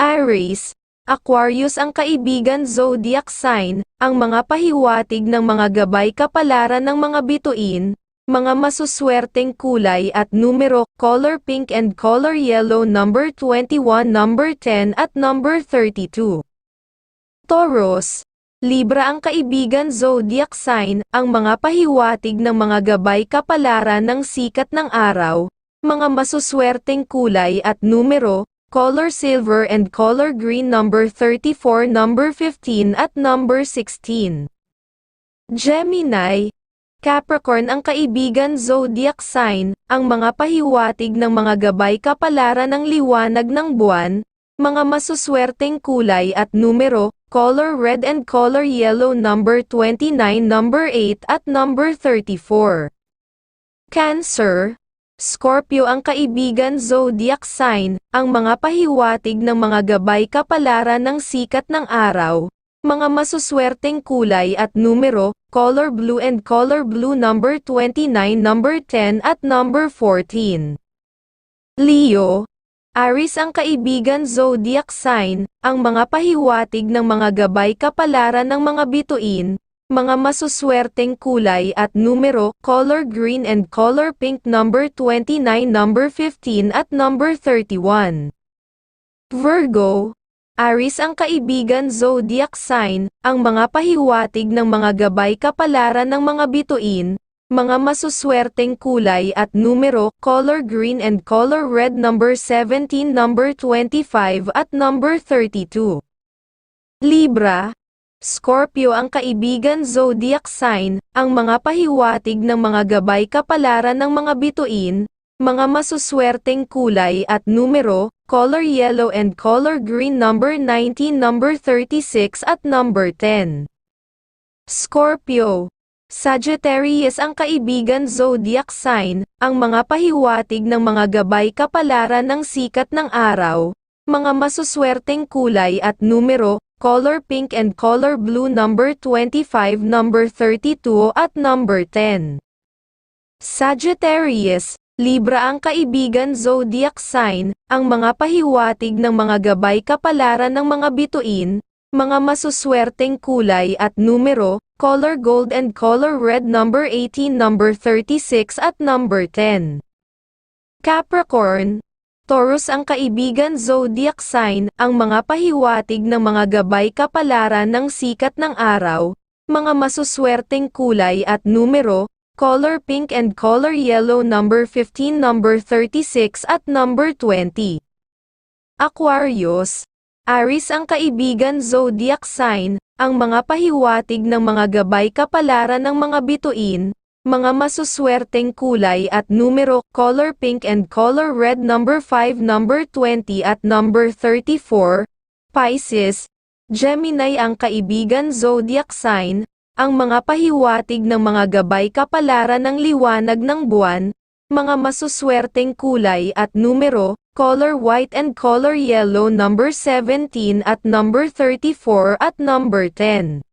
Aries, Aquarius ang kaibigan zodiac sign, ang mga pahiwatig ng mga gabay kapalaran ng mga bituin, mga masuswerteng kulay at numero, color pink and color yellow number 21, number 10 at number 32. Taurus, Libra ang kaibigan zodiac sign, ang mga pahiwatig ng mga gabay kapalaran ng sikat ng araw, mga masuswerteng kulay at numero, color silver and color green number 34, number 15 at number 16. Gemini, Capricorn ang kaibigan zodiac sign, ang mga pahiwatig ng mga gabay kapalaran ng liwanag ng buwan, mga masuswerteng kulay at numero, color red and color yellow number 29, number 8 at number 34. Cancer, Scorpio ang kaibigan zodiac sign, ang mga pahiwatig ng mga gabay kapalaran ng sikat ng araw, mga masuswerteng kulay at numero, color blue and color blue number 29, number 10 at number 14. Leo, Aris ang kaibigan zodiac sign, ang mga pahiwatig ng mga gabay kapalaran ng mga bituin, mga masuswerteng kulay at numero, color green and color pink number 29, number 15 at number 31. Virgo, Aris ang kaibigan zodiac sign, ang mga pahiwatig ng mga gabay kapalaran ng mga bituin, mga masuswerteng kulay at numero, color green and color red number 17, number 25 at number 32. Libra, Scorpio ang kaibigan zodiac sign, ang mga pahiwatig ng mga gabay kapalaran ng mga bituin, mga masuswerteng kulay at numero, color yellow and color green number 19, number 36 at number 10. Scorpio, Sagittarius ang kaibigan zodiac sign, ang mga pahiwatig ng mga gabay kapalaran ng sikat ng araw, mga masuswerteng kulay at numero, color pink and color blue number 25, number 32 at number 10. Sagittarius, Libra ang kaibigan zodiac sign, ang mga pahiwatig ng mga gabay kapalaran ng mga bituin, mga masuswerteng kulay at numero, color gold and color red number 18, number 36 at number 10. Capricorn, Taurus ang kaibigan zodiac sign, ang mga pahiwatig ng mga gabay kapalaran ng sikat ng araw, mga masuswerteng kulay at numero, color pink and color yellow number 15, number 36 at number 20. Aquarius, Aris ang kaibigan zodiac sign, ang mga pahiwatig ng mga gabay kapalaran ng mga bituin, mga masuswerteng kulay at numero, color pink and color red number 5, number 20 at number 34. Pisces, Gemini ang kaibigan zodiac sign, ang mga pahiwatig ng mga gabay kapalaran ng liwanag ng buwan, mga masuswerteng kulay at numero, color white and color yellow number 17 at number 34 at number 10.